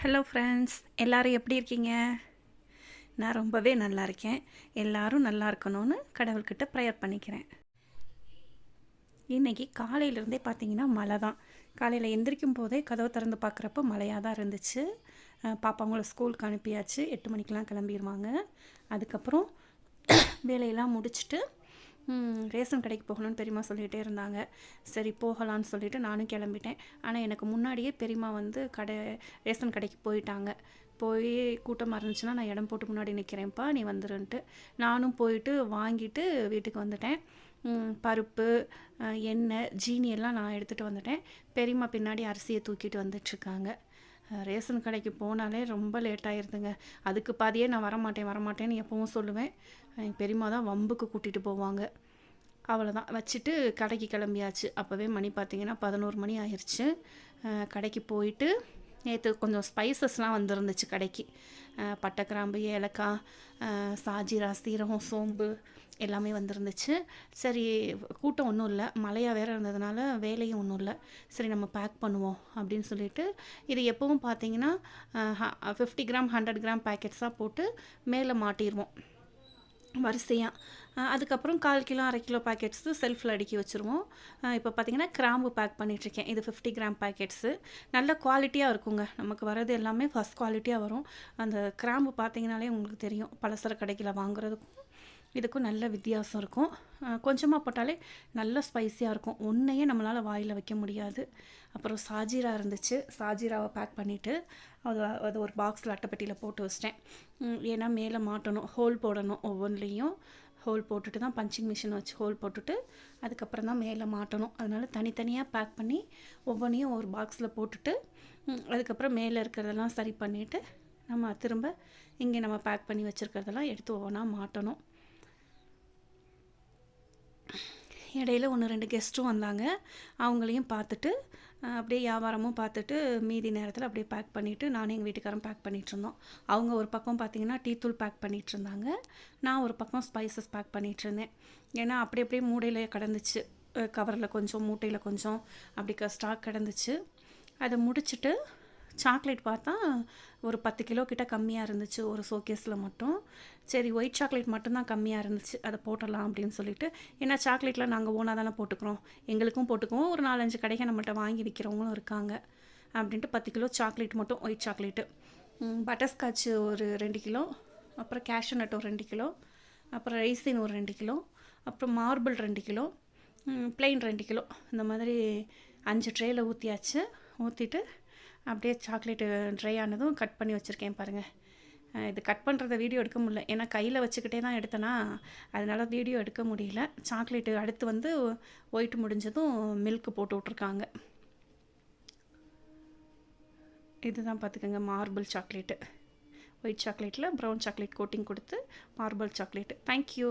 Hello friends எல்லோரும் எப்படி இருக்கீங்க? நான் ரொம்பவே நல்லா இருக்கேன். எல்லாரும் நல்லா இருக்கணும்னு கடவுள்கிட்ட ப்ரேயர் பண்ணிக்கிறேன். இன்றைக்கி காலையிலேருந்தே பார்த்தீங்கன்னா மழை தான். காலையில் எந்திரிக்கும் போதே கதவை திறந்து பார்க்குறப்ப மழையாக தான் இருந்துச்சு. பாப்பாங்கள ஸ்கூலுக்கு அனுப்பியாச்சு. எட்டு மணிக்கெலாம் கிளம்பிடுவாங்க அதுக்கப்புறம் வேலையெல்லாம் முடிச்சுட்டு ரேஷன் கடைக்கு போகணும்னு பெரியம்மா சொல்லிகிட்டே இருந்தாங்க. சரி போகலான்னு சொல்லிட்டு நானும் கிளம்பிட்டேன். ஆனால் எனக்கு முன்னாடியே பெரியம்மா வந்து கடை ரேஷன் கடைக்கு போயிட்டாங்க. போய் கூட்டமாக இருந்துச்சுன்னா நான் இடம் போட்டு முன்னாடி நிற்கிறேன்ப்பா நீ வந்துருன்ட்டு. நானும் போயிட்டு வாங்கிட்டு வீட்டுக்கு வந்துட்டேன். பருப்பு எண்ணெய் ஜீனி எல்லாம் நான் எடுத்துகிட்டு வந்துட்டேன். பெரியம்மா பின்னாடி அரிசியை தூக்கிட்டு வந்துட்டுருக்காங்க ரேஷன் கடைக்கு போனாலே ரொம்ப லேட் ஆயிருதுங்க. அதுக்கு பாதியே நான் வரமாட்டேன் வரமாட்டேன்னு எப்பவும் சொல்லுவேன். எங்கள் பெரியம்மா தான் வம்புக்கு கூட்டிகிட்டு போவாங்க. அவ்வளோதான் வச்சுட்டு கடைக்கு கிளம்பியாச்சு. அப்போவே மணி பார்த்தீங்கன்னா பதினோரு மணி ஆயிடுச்சு கடைக்கு போயிட்டு நேற்று கொஞ்சம் ஸ்பைசஸ்லாம் வந்துருந்துச்சு கடைக்கு. பட்டை கிராம்பு ஏலக்காய் சாஜிரா சாஜீரா சீரகம் சோம்பு எல்லாமே வந்துருந்துச்சு. சரி கூட்டம் ஒன்றும் இல்லை. மழையாக வேறு இருந்ததுனால வேலையும் ஒன்றும் இல்லை. சரி நம்ம பேக் பண்ணுவோம் அப்படின்னு சொல்லிட்டு இது எப்பவும் பார்த்தீங்கன்னா ஃபிஃப்டி கிராம் ஹண்ட்ரட் கிராம் பேக்கெட்ஸாக போட்டு மேலே மாட்டிடுவோம் வரிசையாக அதுக்கப்புறம் கால் கிலோ அரை கிலோ பேக்கெட்ஸு செல்ஃபில் அடுக்கி வச்சுருவோம். இப்போ பார்த்தீங்கன்னா கிராம்பு பேக் பண்ணிகிட்ருக்கேன் இது ஃபிஃப்டி கிராம் பேக்கெட்ஸு நல்ல குவாலிட்டியாக இருக்குங்க. நமக்கு வர்றது எல்லாமே ஃபஸ்ட் குவாலிட்டியாக வரும். அந்த கிராம்பு பார்த்தீங்கனாலே உங்களுக்கு தெரியும். பலசர கடையில் வாங்குறதுக்கும் இதுக்கும் நல்ல வித்தியாசம் இருக்கும். கொஞ்சமாக போட்டாலே நல்ல ஸ்பைஸியாக இருக்கும். ஒன்றையே நம்மளால் வாயில் வைக்க முடியாது. அப்புறம் சாஜீரா இருந்துச்சு. சாஜீராவை பேக் பண்ணிவிட்டு அது அது ஒரு பாக்ஸில் அட்டைப்பெட்டியில் போட்டு வச்சிட்டேன். ஏன்னா மேலே மாட்டணும். ஹோல் போடணும் ஒவ்வொன்றிலையும் ஹோல் போட்டுட்டு தான் பஞ்சிங் மிஷின் வச்சு ஹோல் போட்டுட்டு அதுக்கப்புறம் தான் மேலே மாட்டணும். அதனால் தனித்தனியாக பேக் பண்ணி ஒவ்வொன்றையும் ஒரு பாக்ஸில் போட்டுட்டு அதுக்கப்புறம் மேலே இருக்கிறதெல்லாம் சரி பண்ணிவிட்டு நம்ம திரும்ப இங்கே நம்ம பேக் பண்ணி வச்சுருக்கிறதெல்லாம் எடுத்து ஒவ்வொன்றா மாட்டணும். இடையில ஒன்று ரெண்டு கெஸ்ட்டும் வந்தாங்க. அவங்களையும் பார்த்துட்டு அப்படியே வியாபாரமும் பார்த்துட்டு மீதி நேரத்தில் அப்படியே பேக் பண்ணிவிட்டு நானும் எங்கள் வீட்டுக்காரரும் பேக் பண்ணிகிட்ருந்தோம் அவங்க ஒரு பக்கம் பார்த்தீங்கன்னா டீ தூள் பேக் பண்ணிகிட்ருந்தாங்க நான் ஒரு பக்கம் ஸ்பைசஸ் பேக் பண்ணிகிட்ருந்தேன் ஏன்னா அப்படி அப்படியே மூடையில் கிடந்துச்சு. கவரில் கொஞ்சம் மூட்டையில் கொஞ்சம் அப்படி ஸ்டாக் கிடந்துச்சு. அதை முடிச்சுட்டு சாக்லேட் பார்த்தா ஒரு பத்து கிலோ கிட்ட கம்மியாக இருந்துச்சு ஒரு ஷோகேஸில் மட்டும். சரி ஒயிட் சாக்லேட் மட்டும்தான் கம்மியாக இருந்துச்சு அதை போட்டலாம் அப்படின்னு சொல்லிட்டு. ஏன்னா சாக்லேட்டில் நாங்கள் ஓனாக தானே போட்டுக்கிறோம். எங்களுக்கும் போட்டுக்குவோம். ஒரு நாலஞ்சு கடைகள் நம்மகிட்ட வாங்கி விற்கிறவங்களும் இருக்காங்க அப்படின்ட்டு பத்து கிலோ சாக்லேட் மட்டும் ஒயிட் சாக்லேட்டு பட்டர்ஸ்காட்ச் ஒரு ரெண்டு கிலோ அப்புறம் கேஷ்யூ நட் ஒரு ரெண்டு கிலோ அப்புறம் ரைசின் ஒரு ரெண்டு கிலோ அப்புறம் மார்பிள் ரெண்டு கிலோ பிளெயின் ரெண்டு கிலோ. இந்த மாதிரி அஞ்சு ட்ரேயில் ஊற்றியாச்சு ஊற்றிட்டு அப்படியே சாக்லேட்டு ட்ரை ஆனதும் கட் பண்ணி வச்சுருக்கேன் பாருங்கள் இது கட் பண்ணுறத வீடியோ எடுக்க முடியல. ஏன்னா கையில் வச்சுக்கிட்டே தான் எடுத்தேனா அதனால் வீடியோ எடுக்க முடியல. சாக்லேட்டு அடுத்து வந்து ஒயிட் முடிஞ்சதும் மில்க் போட்டு விட்ருக்காங்க இதுதான் பார்த்துக்கோங்க மார்பிள் சாக்லேட்டு ஒயிட் சாக்லேட்டில் ப்ரௌன் சாக்லேட் கோட்டிங் கொடுத்து மார்பிள் சாக்லேட்டு தேங்க்யூ